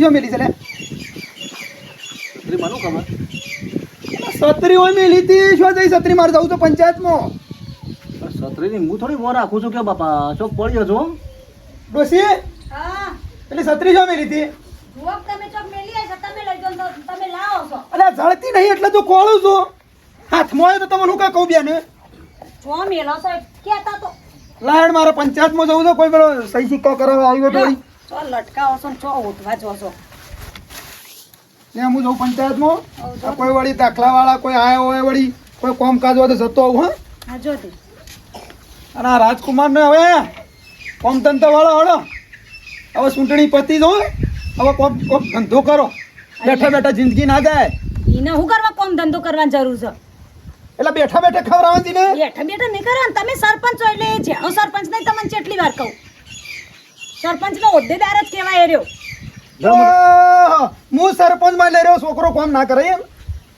છત્રી જો મેલી છે લે. છત્રી મને ખબર છત્રી હોય મેલી તી શું જઈ છત્રી મારે જવું તો પંચાયતમાં? છત્રીની હું થોડી મોં રાખું છું કે બાપા ચોક પડી છો? ડોસી હા. એટલે છત્રી જો મેલી તી અરે તમે છે તમે તો તમે છો. જળતી નહીં એટલે તું કોળું છું. હાથમાં આવ્યો તો તમને હું કહું બેન જો મેલો છો કેતા તો. લાયણ મારે પંચાયતમાં જવું તો કોઈ પેલો સહી સિક્કા કરાવવા આવ્યો થોડી. ચો લટકાવો છો ને ચો ઉઠવા જો છો ને હું જઉં પંચાયતમાં? કોઈ વળી દાખલાવાળા કોઈ આયો હોય વળી? કોઈ કોમકાજ હોય તો જતો આવું હા. જો તે. અને આ રાજકુમારને હવે કોમ ધંધો વાળો હળો. હવે ચૂંટણી પતી જો હવે કોમ કોમ ધંધો કરો. બેઠા બેઠા જિંદગી ના જાય. એને હું કરવા કોમ ધંધો કરવાની જરૂર છે? એટલે બેઠા બેઠા ખવડાવવાની ને? બેઠા બેઠા નહીં કરવાનું. તમે સરપંચ છો એટલે જેનો સરપંચ નહીં તમને કેટલી વાર કહું. સરપંચ નો હોદ્દેદાર જ કહેવાય રહ્યો. હું સરપંચમાં લઈ રહ્યો છોકરો કોમ ના કરે એમ.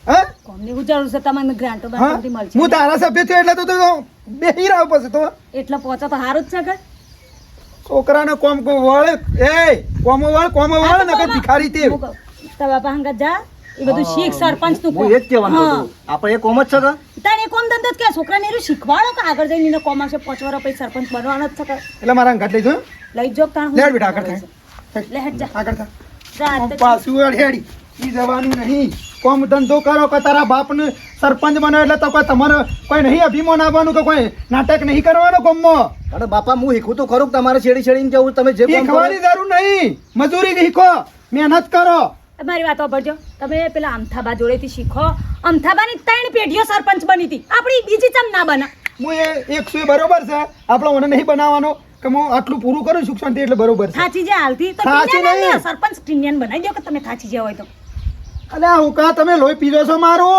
હા? કોમની હું જરૂર છે તમને ગ્રાન્ટો હું? એટલે તો બેહી પછી તો. એટલે પહોંચો તો સારું જ છે કે છોકરાને કોમ કો વળ એ કોમો વળ કોમ વળ નકર ભિખારી તે તારા બાપા હંગાત જા એ બધું શીખ સરપંચનું હું એ જ કહેવાનું હતું આપણે એ કોમ જ છે કે? તારે કોમ ધંધો જ કે છોકરાને એવું શીખવાડો કે આગળ જઈને કોમ આવશે પાંચ વર્ષ પછી સરપંચ બનવાનો જ છે કે? એટલે મારા અંગાત લઈ જો. લઈ જો તાણ લેડ બેટા આગળ થાય. છે. જા. આગળ થા. જા આમ તે- પાછું હેડી ઈ જવાનું નહીં. કોમ ધંધો કરો કે તારા બાપને સરપંચ બનો એટલે તો કોઈ તમારે કોઈ નહીં અભિમાન આવવાનું કે કોઈ નાટક નહીં કરવાનો કોમમાં. અરે બાપા હું શીખું તો ખરું તમારે છેડી છેડીને જવું તમે જે શીખવાની જરૂર નહીં. મજૂરી શીખો. મહેનત કરો. મારી વાત સાંભળજો તમે પેલા અમથાબા જોડેથી શીખો. અમથાબાની ત્રણ પેઢીઓ સરપંચ બની હતી. આપણી બીજી ચમ ના બના. હું એ એકસો એ બરોબર છે? આપણો મને નહીં બનાવવાનો. કે હું આટલું પૂરું કરું સુખ શાંતિ એટલે બરોબર છે. થાચી જે હાલથી. તો થાચી નહીં. સરપંચ ટીનિયન બનાવી દો કે તમે થાચી જાય હોય તો. અલે હું કા તમે લોહી પીધો છો મારો.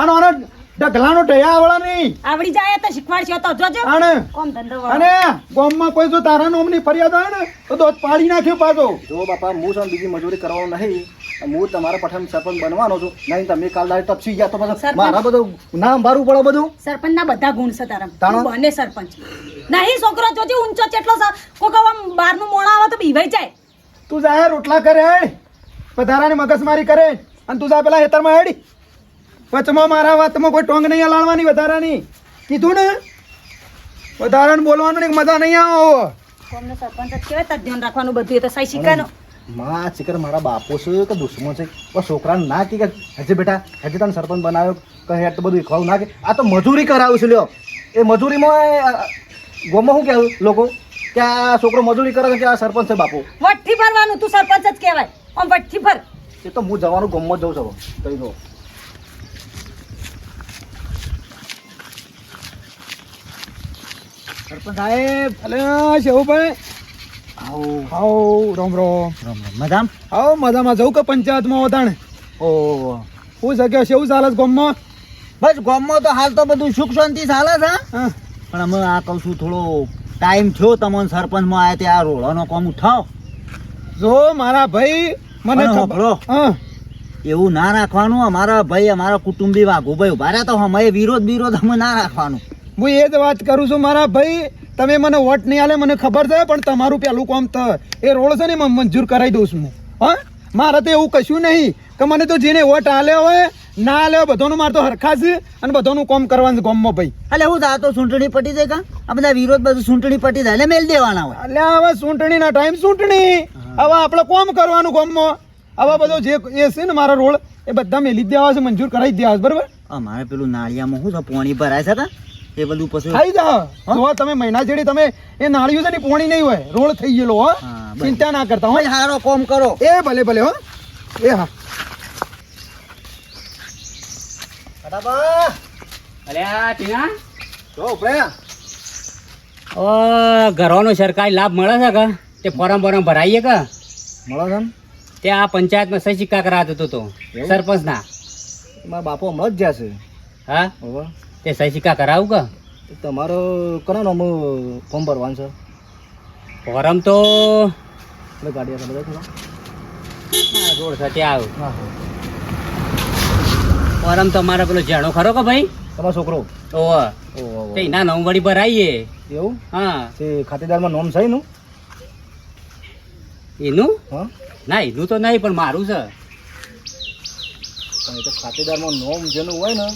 અને આનો ઢગલાનો ઢયા વાળા નહીં. આવડી જાય તો શીખવાડશો તો. જોજો. અને કોમ ધંધો વાળો. અને ગામમાં કોઈ જો તારા નોમની ફરિયાદ આવે ને તો દોત પાડી નાખ્યો પાછો. જો બાપા હું છે બીજી મજૂરી કરવાનો નહીં. હું તમારા પઠાણ સરપંચ બનવાનો છું. નહીં તમે કાલ દાડે તપસી ગયા તો પછી. મારા બધું નામ ભરવું પડે બધું? સરપંચ ના બધા ગુણ છે તારા. બને સરપંચ. નહીં છોકરો જોજે ઊંચો ચેટલો છે. કોક આમ બારનું મોણા આવે તો બીવાઈ જાય. તું જા રોટલા કરે પધારાની મગજમારી કરે. અને તું જા પેલા હેતરમાં હેડી. વચમાં મારા વાતમાં કોઈ ટોંગ નહીં હલાડવાની વધારાની. કીધું ને? વધારાને બોલવાનું મજા નહીં આવો. સરપંચ જ કહેવાય ધ્યાન રાખવાનું બધું એ તો સહી શીખાનો માં ચીકર મારા બાપો છે કે દુશ્મન છે? પણ છોકરાને ના કે હજી બેટા હજી તને સરપંચ બનાવ્યો કહે યાર તો બધું ખાવું ના કે આ તો મજૂરી કરાવું છું લ્યો. એ મજૂરીમાં ગોમાં શું કહેવું લોકો? કે આ છોકરો મજૂરી કરે કે આ સરપંચ છે બાપુ? વટથી ભરવાનું તું સરપંચ જ કહેવાય. આમ વટથી ભર. એ તો હું જવાનું ગમમાં જઉં છું કઈ દો સરપંચ સાહેબ અલે શેવુભાઈ આવો હાઉ રોમ રોમ. રામ રામ. મજામ? હાઉ મજામાં. જવું કે પંચાયતમાં વતાણે ઓ હું છે એવું ચાલે છે ગામમાં? બસ ગામમાં તો હાલ તો બધું સુખ શાંતિ ચાલે છે પણ અમે આ કહું છું થોડો ટાઈમ થયો તમને સરપંચમાં આવ્યા ત્યાં રોડનો કોમ ઉઠાવ. જો મારા ભાઈ મને ખબર એવું ના રાખવાનું અમારા ભાઈ અમારા કુટુંબી વાઘુભાઈ ઊભા રહ્યા તો અમે વિરોધ વિરોધ અમે ના રાખવાનું. હું એ જ વાત કરું છું મારા ભાઈ તમે મને વોટ નહીં આલે મને ખબર છે પણ તમારું પેલું કામ તો એ રોડ છે ને મંજૂર કરાવી દઉં છું હું. હા? મારે તો એવું કશું નહીં કે મને તો જેને વોટ આલ્યો હોય ના આલ્યો બધાનું મારે તો હરખા છે અને બધાનું કામ કરવાનું ગામમાં ભાઈ. એટલે હું આ તો ચૂંટણી પટી જાય કા? આ બધા વિરોધ બધું ચૂંટણી પટી જાય. એટલે મેલ દેવાના હોય. એટલે હવે ચૂંટણીના ટાઈમ ચૂંટણી. હવે આપણે કોમ કરવાનું ગામમાં. હવે બધો જે એ છે ને મારા રોડ એ બધા મેલી દેવા છે મંજૂર કરાવી દેવા છે બરાબર? અમારે પેલું નાળિયામાં શું છે પોણી ભરાય છે એ બધું પછી થઈ જા જો તમે મહિના જેડી તમે એ નાળિયું છે ને પોણી નહીં હોય રોડ થઈ ગયેલો હો. ચિંતા ના કરતા હો. ભાઈ હારો કોમ કરો. એ ભલે ભલે હો. એ હા. અલ્યા ટીના જો ઉપડે. ઓ ઘરવાનો સરકારી લાભ મળે છે કે? તે ફોરમ બોરમ ભરાઈએ કે? મળો છે ને? તે આ પંચાયતમાં સહી સિક્કા કરાવતો હતો? સરપંચના. મારા બાપો હમણાં જ જ્યાં હા? તે સહી સિક્કા કરાવું કે? તમારો કરાનો અમે ફોર્મ ભરવાનું છે. ફોરમ તો ગાડી રોડ સાથે આવ્યો ફોરમ તો અમારે પેલો જાણો ખરો કે ભાઈ? તમારો છોકરો? ઓહો તે એના નવ વળી ભરાઈએ. એવું? હા. તે ખાતેદારમાં નોમ છે એનું? એનું? હા. ના એનું તો નહીં પણ મારું છે. પણ એ તો ખાતેદારમાં નોમ જેનું હોય ને.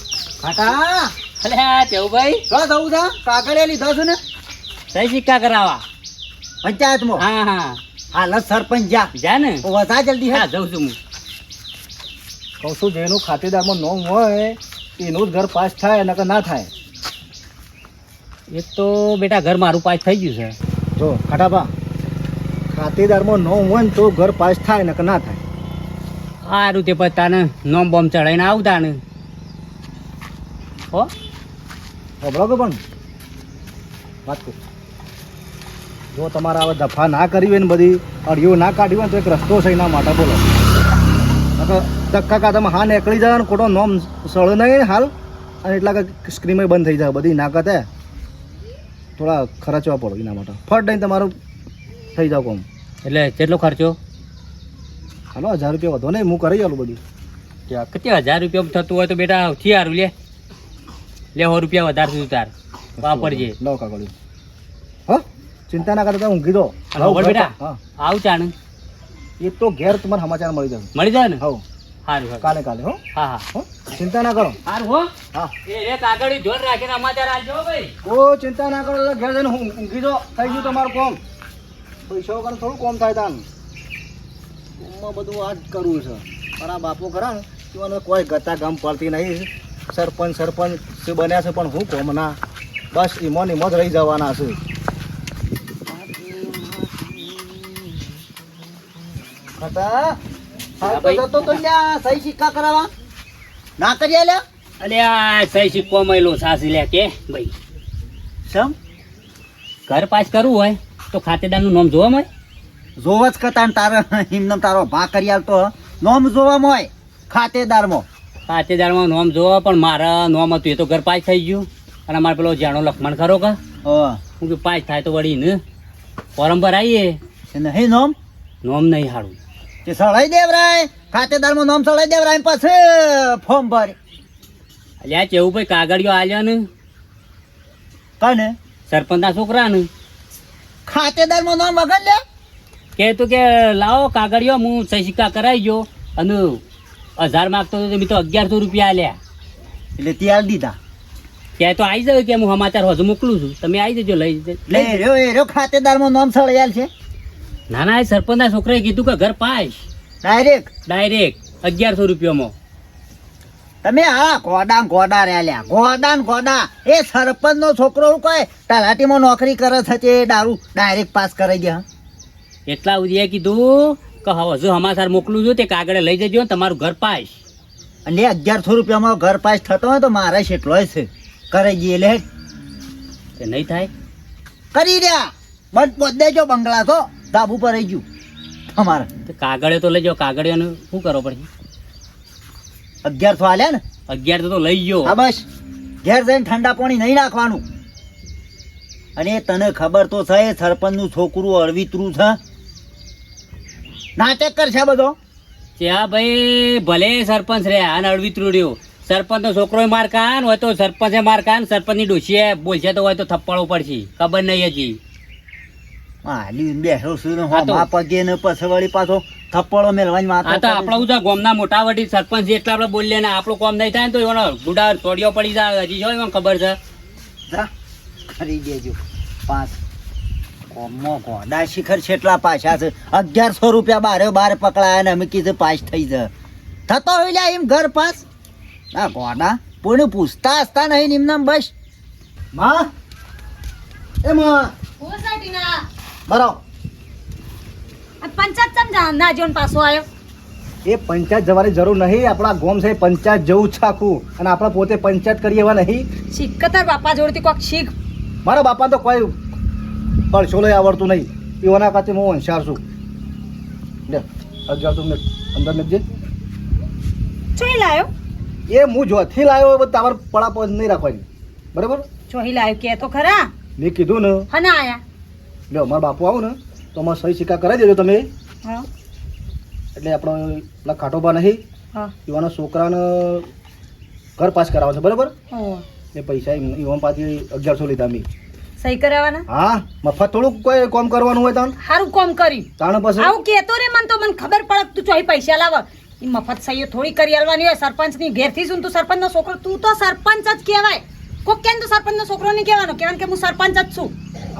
ખાટા અલે તેવું ભાઈ કા થવું છે. કાગળિયા લીધા છે ને. સહી સિક્કા કરાવવા પંચાયતમાં? હા હા. હાલ સરપંચ જા. જા ને. વધા જલ્દી હા. જઉં છું હું. કહું છું જેનું ખાતેદારમાં નોમ હોય એનું જ ઘર પાસ થાય નકર ના થાય. એ તો બેટા ઘર મારું પાસ થઈ ગયું છે. જો ખાટાપા ખાતેદારમાં નોમ હોય ને તો ઘર પાસ થાય નકર ના થાય. સારું તે પછી તાને નોમ બોમ ચડાવીને આવતા ને હો? ખબરો કે પણ. વાત કરું. જો તમારા હવે દફા ના કરી હોય ને બધી અડિયો ના કાઢી હોય ને તો એક રસ્તો છે એના માટે બોલો. ધક્કા કાતામાં હા નીકળી જાય ને ખોટો નોમ સળ નહીં હાલ. અને એટલા કે સ્ક્રીમે બંધ થઈ જાય બધી ના કાતે થોડા ખર્ચવા પડો એના માટે. ફટ નહીં તમારું થઈ જાવ કોમ. એટલે કેટલો ખર્ચો? હાલો હજાર રૂપિયા વધો નહીં હું કરી આલું બધું. ત્યાં કેટલી હજાર રૂપિયા થતું હોય તો બેટા થી સારું લે. લે સો રૂપિયા વધારે થયું તાર. વાપરજે. લો કાગળ હા ચિંતા ના કરતા ઊંઘી દો. બેટા? હા. આવ ચાણ. એ તો ઘેર તમારા સમાચાર મળી જાય. મળી જાય ને? હો સારું કાલે કાલે હો. હા હા. હો ચિંતા ના કરો. સારું હો. હા. એ રે જોર રાખીને સમાચાર આલજો ભાઈ. ઓ ચિંતા ના કરો એટલે ઘેર જઈને હું ઊંઘી દો. થઈ ગયું તમારું કોમ. પૈસા વગર થોડું કોમ થાય તાન. કોમમાં બધું આ જ કરવું છે. મારા બાપો ખરા ને તેઓને કોઈ ગતા ગમ પડતી નહીં. સરપંચ સરપંચ જે બન્યા છે પણ હું કોમના? બસ ઈમોન ઈમો જ રહી જવાના છે. સહી સિક્કા કરાવવા. ના કરી લ્યા? અલે આ સહી સિક્કો સાસી લે કે ભાઈ. સમ ઘર પાસ કરવું હોય તો ખાતેદારનું નામ જોવા મળે? જોવ જ કતા તારો હિમનમ તારો ભા કરી આલતો નોમ જોવામાં હોય ખાતેદારમાં. ખાતેદારમાં નોમ જોવા પણ મારા નોમ હતું એ તો ઘર પાસ થઈ ગયું. અને અમારે પેલો જાણો લખમણ ખરો કા? હા. હું કે પાસ થાય તો વળી ને. ફોરમ આવીએ નહીં નોમ? નોમ નહીં હારું. તે સળાઈ દેવરાય ખાતેદારમાં નોમ સળાઈ દેવરાય પછી ફોર્મ ભર. અલ્યા કેવું ભાઈ કાગળિયો આલ્યો ને? કને? સરપંચના છોકરા ને ખાતેદારમાં નોમ વગર લે કે તું કે લાવો કાગળિયો હું સહી કરાવી ગયો. અને હજાર માગતો હતો મેં તો અગિયારસો રૂપિયા આલ્યા. એટલે ત્યાર દીધા? કે તો આવી જાવ કે હું સમાચાર હજુ મોકલું છું. તમે આવી જજો લઈ જજો. લઈ રહ્યો એ રહ્યો ખાતેદારમાં નોમ સળાયેલ છે? ના ના એ સરપંચના છોકરાએ કીધું કે ઘર પાસ ડાયરેક્ટ ડાયરેક્ટ અગિયારસો રૂપિયામાં. તમે હા ગોડા ગોડા રહ્યા ગોડા ગોડા. એ સરપંચ નો છોકરો કહે? તલાટીમાં નોકરી કરે છે તે દારૂ ડાયરેક્ટ પાસ કરાઈ ગયા એટલા સુધી એ કીધું કે હવે હજુ સમાચાર મોકલું છું તે કાગળે લઈ જજો ને તમારું ઘર પાસ અને અગિયારસો રૂપિયામાં ઘર પાસ થતો હોય તો મારે એટલો છે. કરાઈ જઈએ લે. તે નહીં થાય? કરી રહ્યા. બંધ પોત દેજો બંગલા તો. ધાબુ પર રહી ગયું. તમારે કાગળે તો લઈ જાઓ કાગળિયાનું શું કરો પડશે અગિયારસો હાલ્યા ને? અગિયાર તો લઈ ગયો. હા બસ. ઘેર જઈને ઠંડા પાણી નહીં નાખવાનું. અને એ તને ખબર તો છે સરપંચનું છોકરું અળવિતરું છે. નાટક કરશે બધો. ત્યાં ભાઈ ભલે સરપંચ રે અને ત્રુડ્યો. સરપંચ સરપંચનો છોકરો માર કાન હોય તો સરપંચે માર કાન સરપંચની ડોશીએ બોલશે તો હોય તો થપ્પડો પડશે. ખબર નહીં હજી. હાલી બેઠો છું હા પગે ને પછી વળી પાછો થપ્પડો મેળવાની વાત આ તો આપણો ઉધા ગામના મોટા વડી સરપંચ જેટલા આપણે બોલીએ ને આપણું કોમ નહીં થાય ને તો એનો ગુડા તોડિયો પડી જાય હજી જો એમાં ખબર છે. કરી દેજો. પાંચ ગોડા શિખર છેટલા પાછા છે. અગિયારસો રૂપિયા બારે બાર પકડાયા ને અમે કીધું પાસ થઈ જાય થતો હોય લ્યા એમ ઘર પાસ. ના ગોડા. પૂર્ણ પૂછતા હસતા નહીં ને એમનામ બસ. માં. એ માં. બરો પંચાયત ચમ ના જોન પાછો આવ્યો એ પંચાયત જવાની જરૂર નહીં. આપણા ગોમ છે પંચાયત જવું જ છે આખું. અને આપણે પોતે પંચાયત કરીએ એવા નહીં. શીખ બાપા જોડતી કોક શીખ. મારા બાપા તો કોઈ લઈ આવડતું નહીં. એવાના કાચે હું હોશિયાર છું. લે અગિયારસો મિનિટ અંદર નીકળજે ચોહી લાયો? એ હું જોથી લાવ્યો હોય તાવર પડા પર નહીં રાખવાની. બરાબર? ચોહી લાયો કે તો ખરા? મેં કીધું ને. હના આયા? લ્યો મારા બાપુ આવું ને તો અમારે સહી સિક્કા કરાવી દેજો તમે. હા. એટલે આપણો પેલા ખાટોબા નહીં પીવાના એવાના છોકરાને ઘર પાસ કરાવશે બરાબર? એ પૈસા એવમ પાછી અગિયારસો લીધા મેં સહી કરાવવાના? હા મફત થોડું કોઈ કામ કરવાનું હોય તાણ? સારું કોમ કરી. તાણ પછી? આવું કેતો રે મને તો મને ખબર પડે તું ચોઈ પૈસા લાવ. એ મફત સહીઓ થોડી કરી આલવાની હોય સરપંચની ઘેરથી શું તું સરપંચનો છોકરો? તું તો સરપંચ જ કહેવાય. કોક કેમ તો સરપંચનો છોકરો નહીં કહેવાનો? કહેવાનું કે હું સરપંચ જ છું.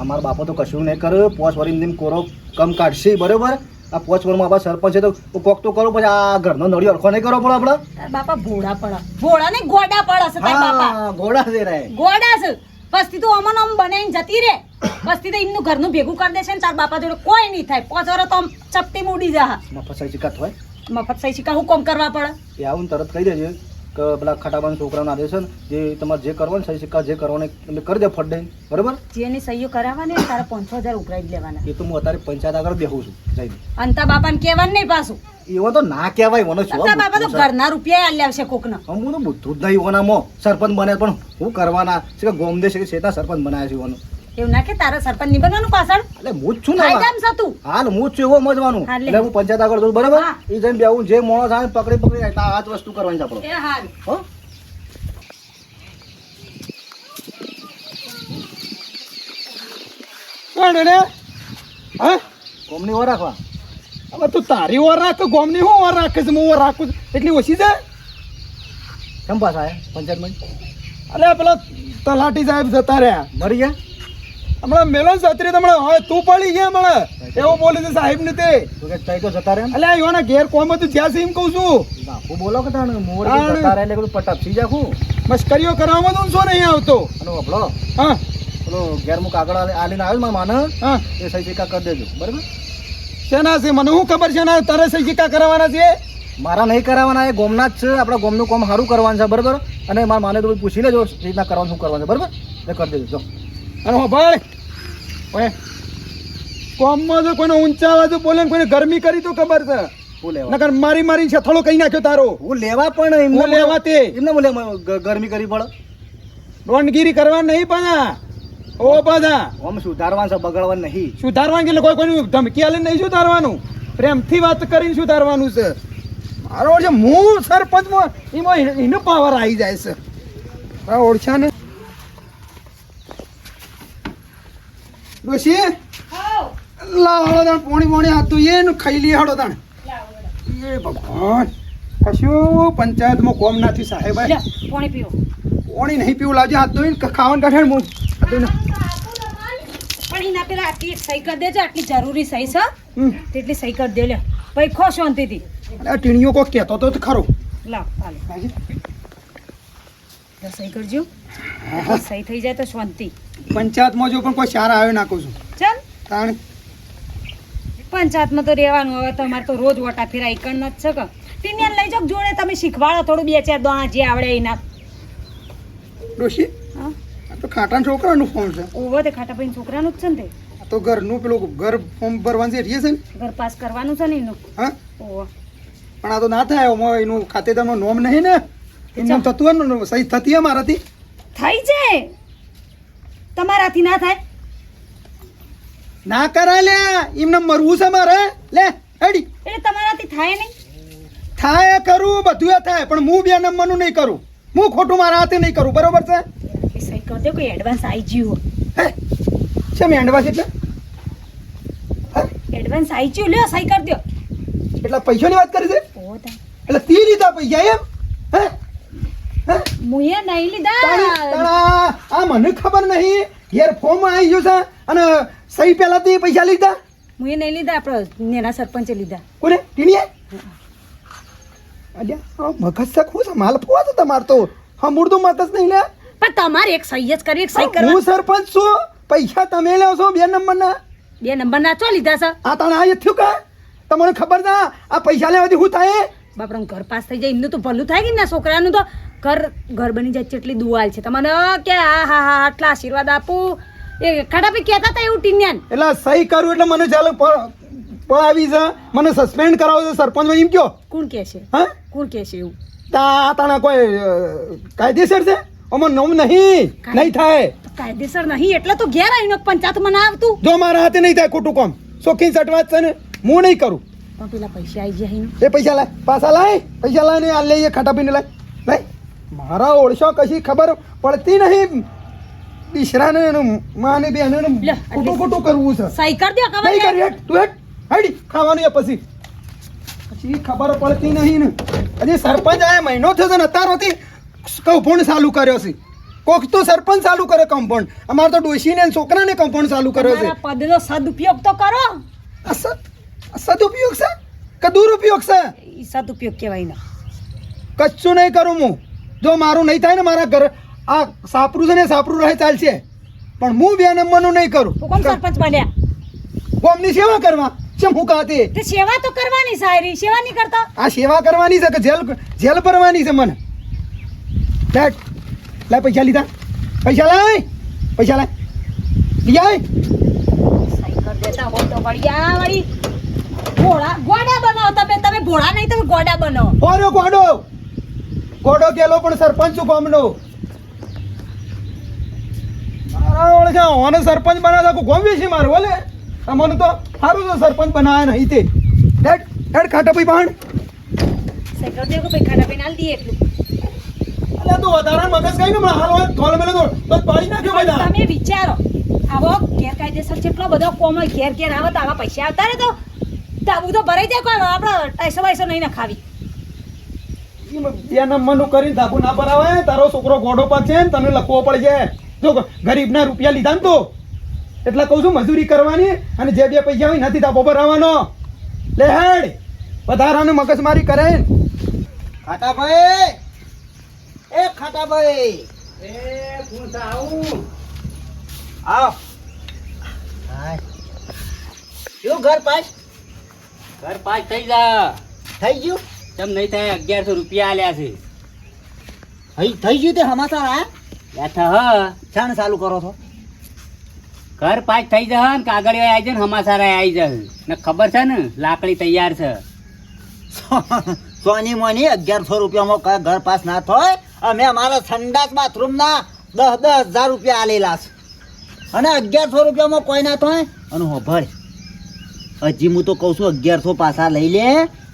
અમારા બાપો તો કશું નહીં કર્યું પોચ વરી નીમ કોરો કમ કાઢશે બરોબર? આ પોચ વરમાં આપણા સરપંચ છે તો કોક તો કરો પછી આ ઘરનો નળી ઓળખો નહીં કરવો પડે આપણે? બાપા ભોળા પડે. ભોળા ને ગોડા પડા છે તાર બાપા. હા છે રે. ગોડા છે. પસ્તી તું અમન અમ બનાવીને જતી રે પછી તો એમનું ઘરનું ભેગું કરી દેશે ને તાર બાપા જોડે કોઈ નહીં થાય. પોચ વરસ તો આમ ચપટી ઉડી જા મફત સહી શિકાત હોય? મફત સહી શીખા હું કોમ કરવા પડે? એ આવું તરત કહી દેજે. કે પેલા ખટાબાના છોકરાનો આદેશ છે ને જે તમારે જે કરવાનું સહી સિક્કા જે કરવાનું તમે કરી દે ફટ દઈને. બરોબર? જેની સહીઓ કરાવવાની તારા પાંચ હજાર ઉઘરાઈ લેવાના. એ તો હું અત્યારે પંચાયત આગળ બેહું છું જઈને અંતા બાપાને કહેવાનું નહીં પાછું. એવો તો ના કહેવાય મને શું બાપા તો ઘરના રૂપિયા આલી આવશે કોકના. હું તો બુદ્ધુ જ નહીં ઓનામાં સરપંચ બને પણ હું કરવાના? છે કે ગોમદે છે કે શેતા સરપંચ બનાવ્યા છે ઓનું એવું ના કે તારા સરપંચ નહીં બનવાનું પાછળ? એટલે હું જ છું ને ફાયદા આમાં. હાલ હું જ છું એવો મજવાનું એટલે હું પંચાયત આગળ જઉં બરાબર? એ જઈને બેહું જે મોણસ આવે પકડી પકડી આ આ જ વસ્તુ કરવાની છે એ હારું. હો? કોણ હા? કોમની ઓર રાખવા. હવે તું તારી ઓર રાખ ગોમની હું ઓર રાખે છે? હું ઓર રાખું છું. એટલી ઓછી છે? કેમ પાછા પંચાયત પંચાયતમાં? અલે પેલા તલાટી સાહેબ જતા રહ્યા. મરી ગયા? હમણાં મેલન સત્રી તમને હમણાં હવે તું પડી ગયા હમણાં. એવો બોલે છે સાહેબ ને તે. તઈ તો જતા રહે અલે યોના ઘેર કોમ હતું જ્યાં સીમ કહું છું. બાપુ બોલો કે તાણ મોર જતા રહે એટલે બધું પટાપ થઈ જાખું મસ્કરીઓ કરવામાં તો શું નહીં આવતો? અને વપડો હા. પેલો ઘેર મુક આગળ આલી- આલીને આવ્યો માને હા. એ સહી ટીકા કરી દેજો. બરાબર? શેના છે? મને શું ખબર છે ના તારે સહી ટીકા કરાવવાના છે? મારા નહીં કરાવવાના એ ગોમના જ છે. આપણા ગોમનું કામ સારું કરવાનું છે બરાબર? અને મારા માને તો પૂછી લેજો રીતના કરવાનું શું કરવાનું છે બરાબર? એ કરી દેજો જો. અને હો ભાઈ ઓય. કોમમાં જો કોઈને ઊંચા અવાજે બોલે ને કોઈને ગરમી કરી તો ખબર છે. નકર મારી મારી છથળો કઈ નાખ્યો તારો? હું લેવા પણ એમને લેવા તે. એમને બોલે ગરમી કરી પડે. રોનગીરી કરવા નહીં પણ. ઓ પાછા. ઓમ સુધારવાનું છે બગડવા નહીં. સુધારવાનું એટલે કોઈ કોઈ ધમકી આલે નહીં સુધારવાનું? પ્રેમથી વાત કરીને સુધારવાનું છે. મારો જે હું સરપંચમાં એમાં એનો- પાવર આવી જાય છે. ઓળખ્યા ને ડોશી લાવ હળો તાણ પોણી પોણી હાથ તો એનું ખાઈ લઈએ હળો તાણ. એ ભગવાન કશું પંચાયતમાં કોમ ના થયું સાહેબ પોણી પીવો પોણી નહીં પીવું લાવજે હાથ ધોઈને ખાવાનું કાઢે હું. હાથ ધોઈને. પણ એના પેલા આટલી સહી કરી દેજો આટલી જરૂરી સહી છે તેટલી સહી કરી દે લે. ભાઈ ખો શાંતિથી. આ ટીણીઓ કોઈ કહેતો તો ખરો. લાવ હાલો. સહી કરજો. સહી થઈ જાય તો શાંતિ. પંચાયતમાં જો પણ કોઈ સારા આવે નાખું છું. ચાલ. કારણ પંચાયતમાં તો રહેવાનું હવે તમારે તો રોજ વટા ફેરા એકણ જ છે કે ટીનિયન લઈ જાવ જોડે તમે શીખવાડો થોડું બે ચાર દોણા જે આવડે એના. ડોશી હા? આ તો ખાટાના છોકરાનું ફોન છે. ઓવો તે ખાટા ભાઈ છોકરાનું જ છે ને તે? તો ઘરનું પેલું ઘર ફોર્મ ભરવાનું છે રીએ છે ને? ઘર પાસ કરવાનું છે ને એનું? હા? ઓવો પણ આ તો ના થાય એમાં એનું ખાતેદારનું નોમ નહીં ને? એનું થતું હોય ને સહી થતી અમારાથી થઈ જાય. તમારાથી ના થાય? ના કરાય લે એમને મરવું છે મારે. લે હેડી. એટલે તમારાથી થાય નહીં? થાય કરું બધું એ થાય પણ હું બે નંબરનું નહીં કરું. હું ખોટું મારા હાથે નહીં કરું બરોબર છે? સહી કરી દો કોઈ એડવાન્સ આવી ગયું હે છે મેં છે એટલે? એડવાન્સ આવી ગયું લ્યો સહી કરી દો એટલા પૈસાની વાત કરી છે? એટલે તી લીધા પૈસા એમ? હે? મુએ નહીં લીધા. આ મને ખબર નહીં. યાર ફોર્મ આવી ગયું છે અને સહી પહેલા તે પૈસા લીધા? મુએ નહીં લીધા આપણે નેના સરપંચે લીધા. કોને? ટીણીએ? અલ્યા મગજ હું છે માલ ફોવા છે તમાર તો. હમુરતું મગજ નહીં લે. પણ તમારે એક સહી જ કરી એક સહી કરવા. હું સરપંચ છું. પૈસા તમે લો છો બે નંબરના. બે નંબર ના ચો લીધા છે? આ તાણે આ થયું કા? તમને ખબર ના આ પૈસા લેવાથી શું થાય? બાપરા ઘર પાસ થઈ જાય એમનું તો ભલું થાય કે ના છોકરાનું તો? ઘર ઘર બની જાય એટલી દુવાલ છે. તમને કે આ હા હા આટલા આશીર્વાદ આપું. એ ખાડા ભાઈ કહેતા હતા એવું ટીન્યાન? એટલે સહી કરું એટલે મને ચાલો પળાવી છે. મને સસ્પેન્ડ કરાવો છે સરપંચ એમ કયો? કોણ કહે છે? હા? કોણ કહે છે એવું? તા તાણા કોઈ કાયદેસર છે? આમાં નોમ નહીં નહીં થાય. કાયદેસર નહીં એટલે તો ઘેર આવીને પંચાયત મને આવતું. જો મારા હાથે નહીં થાય ખોટું કામ. શોખીન સટવાત છે ને હું નહીં કરું. પણ પેલા પૈસા આવી જાય એ પૈસા લાય પાછા લાય પૈસા લાય ને આ લઈએ ખાટા પીને લાય. લાય. મારા ઓળશો કશી ખબર પડતી નહીં. બિશરાને એનું માને બે એનું ખોટું ખોટું કરવું છે. સહી કર દે ખબર નહીં? કરી તું હેટ હેડી ખાવાનું એ પછી. પછી ખબર પડતી નહીં ને. હજી સરપંચ આયા મહિનો થયો છે ને અત્યારથી કમ્પાઉન્ડ ચાલુ કર્યો છે. કોક તો સરપંચ ચાલુ કરે કમ્પાઉન્ડ અમારે તો ડોશીને છોકરાને કમ્પાઉન્ડ ચાલુ કર્યો છે. પદનો સદુપયોગ તો કરો. આ સદુપયોગ છે કે દુરુપયોગ છે? ઈ સદુપયોગ કહેવાય ને કચ્છું નહીં કરું હું. જો મારું નહીં થાય ને મારા ઘર આ સાપરું છે ને સાપરું રહે ચાલશે. પણ હું બે નંબરનું નહીં કરું. કોણ સરપંચ બન્યા? કોમની સેવા કરવા? ચમ હું કાતે? તે સેવા તો કરવાની સારી સેવા નહીં કરતા? આ સેવા કરવાની છે કે જેલ જેલ ભરવાની છે મને? લેટ લાય પૈસા લીધા. પૈસા લાય. પૈસા લાય. લઈ આય. સહી કર દેતા હોય તો વળી વળી ઘોડા ગોડા બનાવો તમે. તમે ઘોડા નહીં તમે ગોડા બનાવો. ઓર્યો ગોડો ગોડો ગેલો પણ સરપંચ ગામનો. ઓને સરપંચ બનાવતા કોઈ ગોમ છે મારું બોલે મને તો સારું તો સરપંચ બનાવ્યા નહીં તે. ડેડ ખાટા ભાઈ બાણ સહી કર દે કે ભાઈ ખાના પીને એટલું. અલ્યા તું વધારે મગજ કઈ ને હાલ હોય થોલ મેલે તો બસ પાડી નાખ્યો બધા. તમે વિચારો આવો ગેરકાયદેસર જેટલો બધો કોમો ઘેર ઘેર આવે તો આવા પૈસા આવતા રહે તો? તાબુ તો ભરાઈ જાય કોઈ આપણે ટાઈસો વાઈસો નહીં ના ખાવી બે નંબરનું કરીને ધાબુ ના ભરાવે તારો છોકરો ગોડો પર છે તને લખવો પડશે જો ગરીબના રૂપિયા લીધા ને તો. એટલે કહું છું મજૂરી કરવાની અને જે બે પૈસા હોય નથી ધાબો ભરાવાનો. લે હેડ વધારાને મગજમારી કરે. ખાટાભાઈ! એ ખાટાભાઈ! આવ. હાય. શું ઘર પાસ? ઘર પાસ થઈ જા. થઈ ગયું? ચમ નહીં થાય અગિયારસો રૂપિયા આલ્યા છે. હઈ થઈ ગયું તે હમાસા આ યા હ છાણ ચાલુ કરો છો? ઘર પાસ થઈ જશે ને કાગળ આવી જાય ને હમાસારા આવી જશે ને ખબર છે ને લાકડી તૈયાર છે. સોની મોની અગિયારસો રૂપિયામાં ઘર પાસ ના થાય અમે અમારા સંડાસ બાથરૂમના દસ દસ હજાર રૂપિયા આલેલા છે. અને અગિયારસો રૂપિયામાં કોઈ ના થાય? અને હો હોભળ હજી હું તો કહું છું અગિયારસો પાછા લઈ લે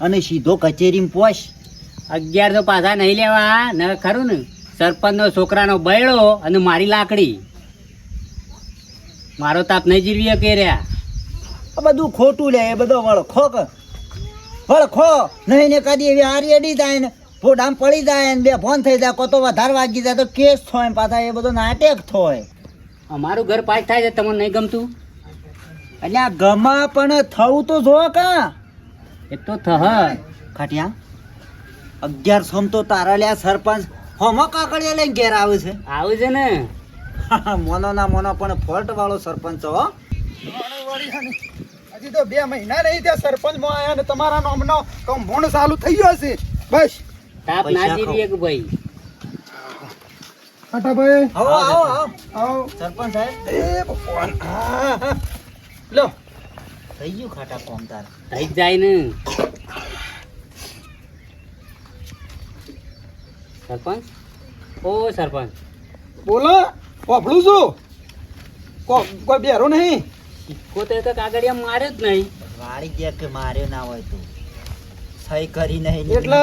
અને સીધો કચેરીમાં પહોંચ અગિયારસો પાસા નહીં લેવા ને ખરું ને? સરપંચનો છોકરાનો બૈડો અને મારી લાકડી. મારો તાપ નહીં જીરવી કે રહ્યા. આ બધું ખોટું લે એ બધો વળખો વળખો નહીં ને કદી એવી હારી અડી જાય ને ફોડામ પડી જાય ને બે ફોન થઈ જાય કોતો વધારે વાગી જાય તો કેસ થાય પાછા એ બધો નાટેક થાય. અમારું ઘર પાસ થાય છે તમને નહીં ગમતું? એટલે આ ગમા પણ થવું તો જો કા. એ તો થહ. ખાટિયા અગિયાર સોમ તો તારા લ્યા સરપંચ હોમો કાકડિયા લઈને ઘેર આવે છે. આવે છે ને? મોનો ના મોનો પણ ફોલ્ટ વાળો સરપંચ હો. હજી તો બે મહિના રહી ત્યાં સરપંચમાં આયા ને તમારા નામનો કમ્પાઉન્ડ ચાલુ થઈ ગયો હશે બસ. તાપ ના પૈસા જીરીએ કે ભાઈ. ભાઈ આવો આવો. આવો. સરપંચ સાહેબ. એ ભગવાન. હા હા. લો. થઈ ગયું ખાટા કોમ તાર. થઈ જાય ને. સરપંચ? ઓ સરપંચ. બોલો વાપડું છું. કોઈ બેરો નહીં. સિક્કો તો કાગળિયા માર્યો જ નહીં. વાળી ગયા કે માર્યો ના હોય તું. સહી કરી નહીં. એટલે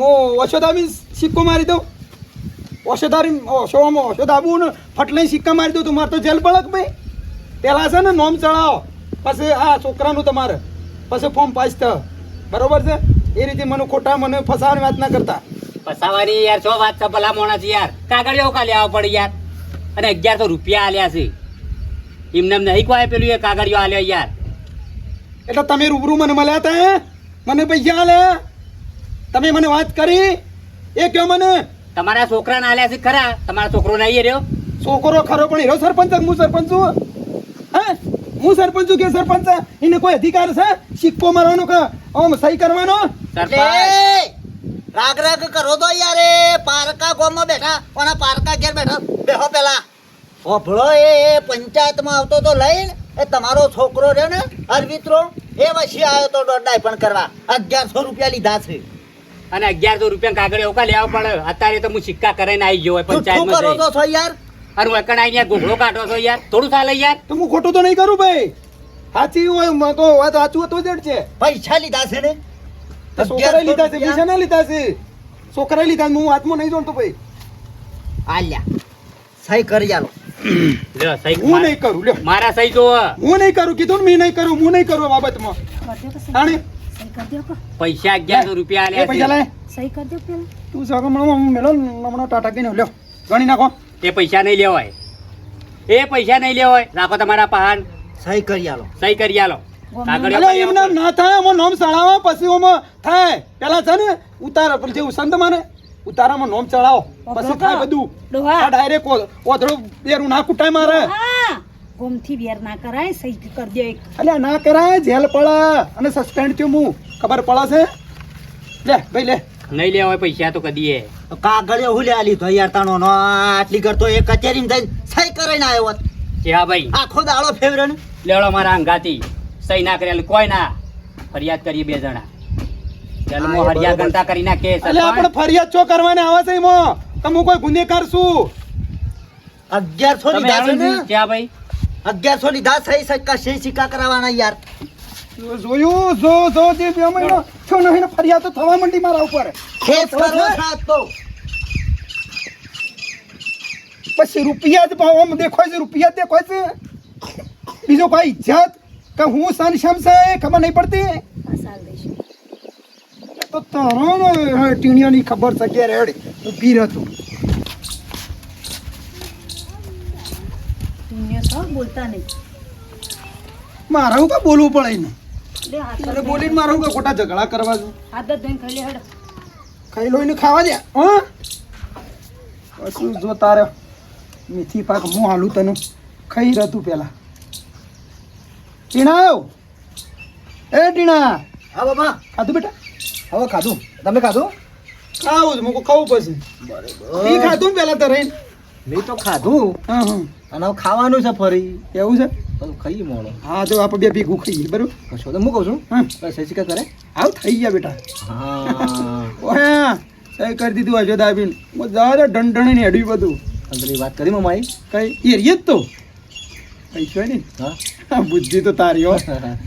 હું ઓછો દાબી સિક્કો મારી દઉં. ઓછો દારી ઓછો આમાં ઓછો દાબું ને ફટલાઈ સિક્કા મારી દઉં તું મારે તો જેલ પડક ભાઈ. પેલા છે ને નોમ ચડાવો. પછી આ છોકરાનું તમારે. પછી ફોર્મ પાસ થ બરોબર છે? એ રીતે મને ખોટા મને ફસાવાની વાત ના કરતા. ફસાવાની યાર છો વાત છે ભલા મોણા છે યાર કાગળિયો કાલે આવવા પડે યાર. અને અગિયારસો રૂપિયા આલ્યા છે. એમને એમ નહીં કોઈ પેલું એ કાગળિયો આલ્યો યાર. એટલે તમે રૂબરૂ મને મળ્યા હતા મને પૈસા આલે તમે મને વાત કરી? એ કયો મને? તમારા છોકરાને આલ્યા છે ખરા. તમારા છોકરો નહીં રહ્યો. છોકરો ખરો પણ હીરો સરપંચ હું સરપંચ છું. હું સરપંચ છું કે સરપંચ એને કોઈ અધિકાર છે? સિક્કો મારવાનો કે આમ સહી કરવાનો? સરપંચ રાગ રાગ કરો તો યાર એ પારકા ગામમાં બેઠા પણ પારકા ઘેર બેઠા. બેહો પેલા. ઓભળો એ પંચાયતમાં આવતો તો લઈને એ તમારો છોકરો રહ્યો ને અરવિત્રો એ વસી આવ્યો તો દોડાઈ પણ કરવા. અગિયારસો રૂપિયા લીધા છે. અને અગિયારસો રૂપિયા કાગળિયો કા લેવા પડે અત્યારે તો હું સિક્કા કરીને આવી ગયો પંચાયત કરો પંચાયતમાં તો છો યાર. અને હું અહીંયા ઘૂંઘળો કાઢો છો યાર. થોડું ચાલે યાર. તો હું ખોટું તો નહીં કરું ભાઈ. સાચી હોય મ- તો વાત સાચું તો જ છે. પૈસા લીધા છે ને? તો લીધા છે પૈસા ના લીધા છે. છોકરાએ લીધા હું હાથમાં નહીં જોડતો ભાઈ. આલ્યા સહી કરી આલો. લ્યો, સહી હું માર- નહીં કરું લ્યો. મારા સહી જો હું નહીં કરું કીધું ને મેં નહીં કરું હું નહીં કરું બાબતમાં. કે પૈસા અગિયારસો રૂપિયા એ પૈસા લાય. સહી કરી દો પેલા. તું સગો હમણાં મેલો હમણાં ટાટા કહીને લ્યો. ગણી નાખો. એ પૈસા નહીં લેવાય. એ પૈસા નહીં લેવાય. રાખો તમારા પહાન સહી કરી આલો. સહી કરી આલો. ના થાય નોમ ચડાવો પછી ઓમાં થાય. પેલા છે ને ઉતાર જે સંત માને ઉતારામાં નોમ ચડાવો. પછી થાય બધું. આ ડાયરેક્ટ ઓધડો બેરું ના કુટાય મારે. ગોમથી વેર ના કરાય સહી કરી દો અલ્યા ના કરાય જેલ પડે અને સસ્પેન્ડ થયું હું ખબર પડે છે? લે ભાઈ લે. નહીં લેવાય પૈસા તો કદી એ કાગળિયો હું આલી તો યાર તાણો નો આટલી કરતો એ કચેરીમાં જઈને સહી કરીને આવ્યો હોત. કે હા ભાઈ. આખો દાડો ફેવરે ને? લેવડો મારા અંગાતી સહી ના કરેલ કોઈ ના. ફરિયાદ કરીએ બે જણા. જલમો મો હરિયા. ગણતા કરી નાખે એટલે આપણે ફરિયાદ ચો કરવાને આવે છે એમાં? તમે કોઈ ગુનેગાર છું? અગિયારસો ની? દાસ ને ક્યાં ભાઈ? અગિયારસો દાસ સહી સિક્કા સહી સિક્કા કરાવવાના યાર. જોયું? જો જો જે બે મહિનો છો નહીં ફરિયાદ તો થવા માંડી મારા ઉપર. પછી રૂપિયા જ ભાવ આમ દેખાય છે રૂપિયા દેખાય છે. બીજો કોઈ ઇજ્જત કે હું સન શમ છે ખબર નહીં પડતી? તો તારો ને ટીણીયાની ખબર છે કે રેડ ઊભી રહેતું તું બોલતા નહીં. મારે હું કા બોલવું પડે ને. બોલીને મારે હું કા ખોટા ઝઘડા કરવા છું? હાથ ધોઈને ખાલી હેડ. ખાઈ લોઈને ખાવા દે. હા? પછી જો તારે મેથી પાક હું હાલું તને? ખાઈ રહ્યું પેલા. ટીણા આવ્યો એ ટીણા. હા બાબા ખાધું બેટા? હવે ખાધું. તમે ખાધું? ખાવું છે મૂકું ખાવું પછી બરાબર. ખાધું પેલા તો રહીને મેં તો ખાધું. હા હા. અને હવે ખાવાનું છે ફરી. એવું છે? હા તો આપણે બે ભેગું ખાઈએ બરોબર? કશો તો હું કહું છું? હા. સહી કરે? આવ થઈ ગયા બેટા. હા. ઓહે સહી કરી દીધું હજુ દાબીન દાદા ડંડણી ને હેડ્યું બધું. અંદર વાત કરી મમાઈ. કઈ એરિયે જ તો. પૈસો ને બુદ્ધિ તો તારી હો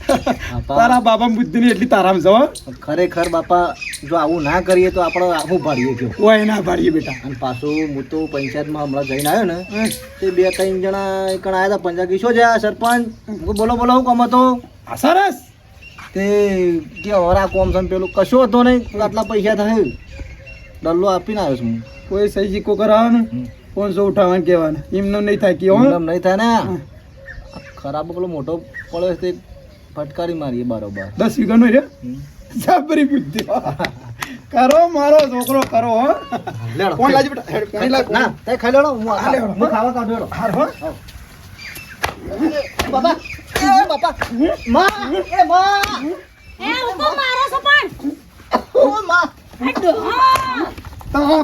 તારા બાપા બુદ્ધિ ની એટલી તારામ છે ખરેખર બાપા જો આવું ના કરીએ તો આપણે આખું ભાડીએ છો કોઈ ના ભાડીએ બેટા. અને પાછું હું તો પંચાયતમાં હમણાં જઈને આવ્યો ને તે બે ત્રણ જણા એક આવ્યા હતા પંચાયત કીશો આ સરપંચ? બોલો બોલો હું કમ હતો? સરસ. તે કે હરા કોમ છે ને પેલું કશું હતો નહીં આટલા પૈસા થાય. ડલ્લો આપીને આવ્યો છું કોઈ સહી સિક્કો કરાવવાનું? કોણ પાંચસો ઉઠાવવાનું કહેવાનું? એમનું નહીં થાય કે નહીં થાય ને. ખરાબ પેલો મોટો પડ્યો તે ફટકારી મારીએ બરોબર. દસ વીઘાનો રે સાબરી બુદ્ધિ. કરો મારો છોકરો કરો હો. લેડો. કોણ લાજ બેટા? હેડ, પાણી લાવ. ના. તે ખાઈ લેડો હું હા, લેડો. હું ખાવા કાઢો લેડો. હાર હો. બાપા એ બાપા. માં એ માં. એ ઉકો મારો છો પણ. ઓ માં.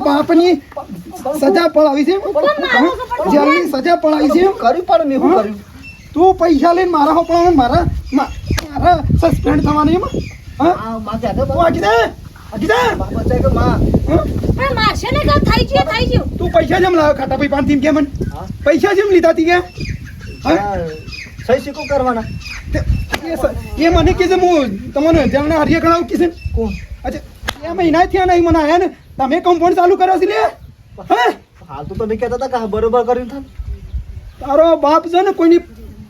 બાપની સજા પડાવી છે? જેલની સજા પડાવી છે? કર્યું પણ મેં કર્યું? તું પૈસા લઈને મારા હો પડાવે મારા મા- મારા સસ્પેન્ડ થવાની એમાં? હા? માં કે આગળ તું દે આગી દે. બાપા છે કે માં હા? પણ મારશે ને કાં? થઈ ગયું થઈ ગયું. તું પૈસા જેમ લાવ્યો ખાતા કે મને? પૈસા જેમ લીધા તી કે? સહી કરવાના? એ મને કીધું હું તમને જેમને હરિયા ગણાવું કીધું કોણ? અચ્છા એ મહિના થયા નહીં મને આયા ને. તમે કમ્પાઉન્ડ ચાલુ કર્યો છે લે? હે? હાલ તો તમે કહેતા હતા કે બરોબર કરીને થાય તારો બાપ છે ને કોઈની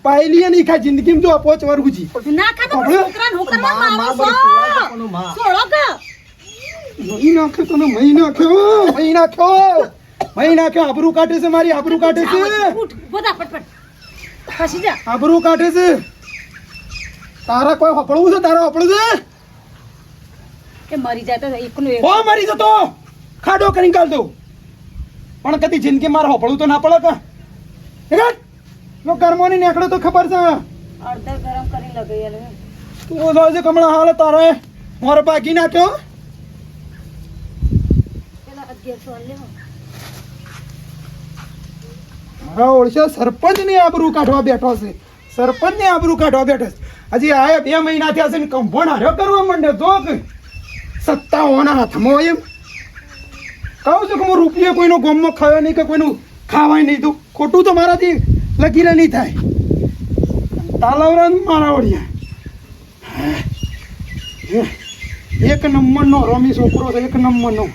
પાયલી નહીં ખા જિંદગીમાં જો પોચ વાર ગુજી ના ખાતો પણ આપણે- છોકરાને કરવા માં- મારો માં. છોડો કે મહી નાખ્યો તને મહી નાખ્યો મહી નાખ્યો મહી નાખ્યો આબરૂ કાઢે છે મારી આબરૂ કાઢે છે ઉઠ બધા ફટફટ ખસી જા આબરૂ કાઢે છે તારા કોઈ હપડવું છે તારા હપડું છે એ મરી જાય તો એકનું એક મરી જતો ખાડો કરીને કાઢ દઉં પણ કદી જિંદગી મારે હપડું તો ના પડે કા નો કર્મોની નેકડો તો ખબર છે. અડધર ગરમ કરી લગાવી તું તું જોજે કમળા હાલ તારે. મારે બાકી નાખ્યો. મારા ઓળશે સરપંચની આબરૂ કાઢવા બેઠો છે. સરપંચની આબરૂ કાઢવા બેઠો છે. હજી આયા બે મહિના થયા છે ને કંભણ હાર્યો કરવા માંડ્યો તો સત્તા સત્તાઓના હાથમાં હોય એમ. કહું છું કે હું રૂપિયો કોઈનો ગોમમાં ખાયો નહીં કે કોઈનું ખાવાય નહીં. તો ખોટું તો મારાથી લગીને નહીં થાય. તાલાવરા મારાવડિયા. એક નંબરનો રમી છોકરો છે એક નંબરનો.